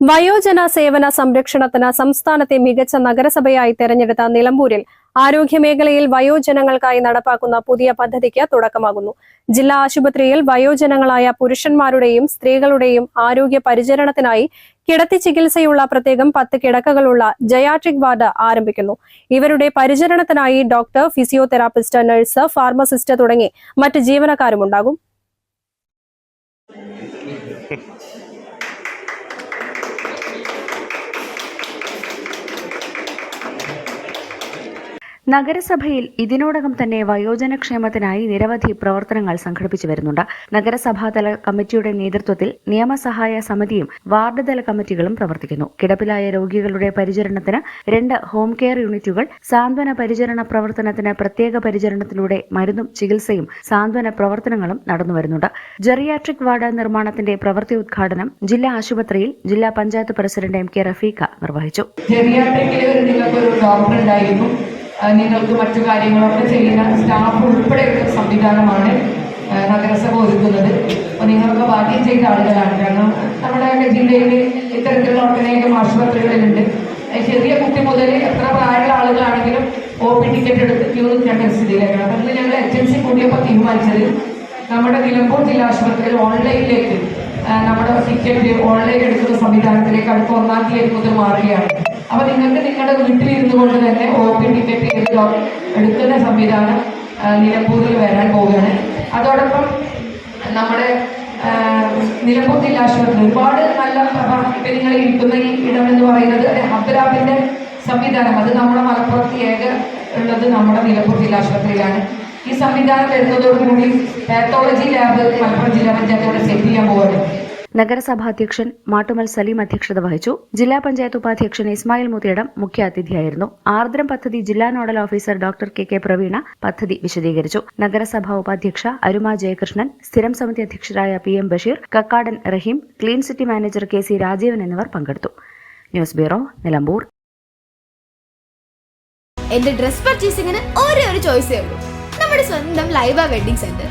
വയോജന സേവന സംരക്ഷണത്തിന് സംസ്ഥാനത്തെ മികച്ച നഗരസഭയായി തെരഞ്ഞെടുത്ത നിലമ്പൂരിൽ ആരോഗ്യമേഖലയിൽ വയോജനങ്ങൾക്കായി നടപ്പാക്കുന്ന പുതിയ പദ്ധതിക്ക് തുടക്കമാകുന്നു. ജില്ലാ ആശുപത്രിയിൽ വയോജനങ്ങളായ പുരുഷന്മാരുടെയും സ്ത്രീകളുടെയും ആരോഗ്യ പരിചരണത്തിനായി കിടത്തി ചികിത്സയുള്ള പ്രത്യേകം പത്ത് കിടക്കകളുള്ള ജയാട്രിക് വാർഡ് ആരംഭിക്കുന്നു. ഇവരുടെ പരിചരണത്തിനായി ഡോക്ടർ ഫിസിയോതെറാപ്പിസ്റ്റ് നഴ്സ് ഫാർമസിസ്റ്റ് തുടങ്ങി മറ്റ് ജീവനക്കാരുമുണ്ടാകും നഗരസഭയിൽ ഇതിനോടകം തന്നെ വയോജനക്ഷേമത്തിനായി നിരവധി പ്രവർത്തനങ്ങൾ സംഘടിപ്പിച്ചു വരുന്നുണ്ട്. നഗരസഭാതല കമ്മിറ്റിയുടെ നേതൃത്വത്തിൽ നിയമസഹായ സമിതിയും വാർഡ്തല കമ്മിറ്റികളും പ്രവർത്തിക്കുന്നു. കിടപ്പിലായ രോഗികളുടെ പരിചരണത്തിന് രണ്ട് ഹോം കെയർ യൂണിറ്റുകൾ സാന്ത്വന പരിചരണ പ്രവർത്തനത്തിന് പ്രത്യേക പരിചരണത്തിലൂടെ മരുന്നും ചികിത്സയും സാന്ത്വന പ്രവർത്തനങ്ങളും നടന്നു വരുന്നുണ്ട്. ജെറിയാട്രിക് വാർഡ് നിർമ്മാണത്തിന്റെ പ്രവൃത്തി ഉദ്ഘാടനം ജില്ലാ ആശുപത്രിയിൽ ജില്ലാ panchayat president M K Rafeekha നിർവഹിച്ചു. നിങ്ങൾക്കൊരു ഡോക്ടർ ഉണ്ടായിരുന്നു. നിങ്ങൾക്ക് മറ്റു കാര്യങ്ങളൊക്കെ ചെയ്യുന്ന സ്റ്റാഫ് ഉൾപ്പെടെയുള്ള സംവിധാനമാണ് നഗരസഭ ഒരുക്കുന്നത്. അപ്പോൾ നിങ്ങളൊക്കെ ഭാഗ്യം ചെയ്ത ആളുകളാണ്. കാരണം നമ്മുടെ ജില്ലയിൽ ഇത്തരത്തിലുള്ള ഒട്ടനേകം ആശുപത്രികളിലുണ്ട്. ചെറിയ കുട്ടി മുതൽ എത്ര പ്രായമുള്ള ആളുകളാണെങ്കിലും ഒ പി ടിക്കറ്റ് എടുത്ത് ക്യൂ നിൽക്കേണ്ട സ്ഥിതിയിലേക്കാണ് ഇന്ന് ഞങ്ങൾ ഏജൻസി കൂടിയപ്പോൾ തീരുമാനിച്ചത് നമ്മുടെ നിലമ്പൂർ ജില്ലാ ആശുപത്രിയിൽ ഓൺലൈനിലേക്ക് നമ്മുടെ ടിക്കറ്റ് ഓൺലൈൻ എടുക്കുന്ന സംവിധാനത്തിലേക്ക് അടുത്ത ഒന്നാം തീയതി മുതൽ മാറുകയാണ്. അപ്പൊ നിങ്ങൾക്ക് നിങ്ങളുടെ വീട്ടിലിരുന്നു കൊണ്ട് തന്നെ ഒ പി ടിക്കറ്റ് ചെയ്ത് എടുക്കുന്ന സംവിധാനം നിലമ്പൂരിൽ വരാൻ പോവുകയാണ്. അതോടൊപ്പം നമ്മുടെ നിലമ്പൂർ ജില്ലാ ആശുപത്രി ഒരുപാട് നല്ല ഇപ്പം നിങ്ങൾ ഇരിക്കുന്ന ഈ ഇടം എന്ന് പറയുന്നത് അല്ലെ ഹബ്ദുലാബിന്റെ സംവിധാനം. അത് നമ്മുടെ മലപ്പുറത്ത് ഏക ഉള്ളത് നമ്മുടെ നിലമ്പൂർ ജില്ലാ ആശുപത്രിയിലാണ്. ഈ സംവിധാനം വരുന്നതോടുകൂടി പാത്തോളജി ലാബ് മലപ്പുറം ജില്ലാ പഞ്ചായത്തോടെ സെറ്റ് ചെയ്യാൻ പോവുകയാണ്. നഗരസഭാ അധ്യക്ഷൻ മാട്ടുമൽ സലീം അധ്യക്ഷത വഹിച്ചു. ജില്ലാ പഞ്ചായത്ത് ഉപാധ്യക്ഷൻ ഇസ്മായിൽ മുത്തിയിടം മുഖ്യാതിഥിയായിരുന്നു ആർദ്രം പദ്ധതി ജില്ലാ nodal officer doctor K K Praveena പദ്ധതി വിശദീകരിച്ചു. നഗരസഭാ ഉപാധ്യക്ഷ അരുമ ജയകൃഷ്ണൻ സ്ഥിരം സമിതി അധ്യക്ഷരായ P M Basheer Kakkadan Raheem clean city manager K C Rajeevan എന്നിവർ പങ്കെടുത്തു. News bureau Nilambur. എന്റെ ഡ്രസ് പർച്ചേസിംഗിന് ഒരേ ഒരു ചോയ്സേ ഉള്ളൂ. നമ്മുടെ സ്വന്തം Laiba wedding centre.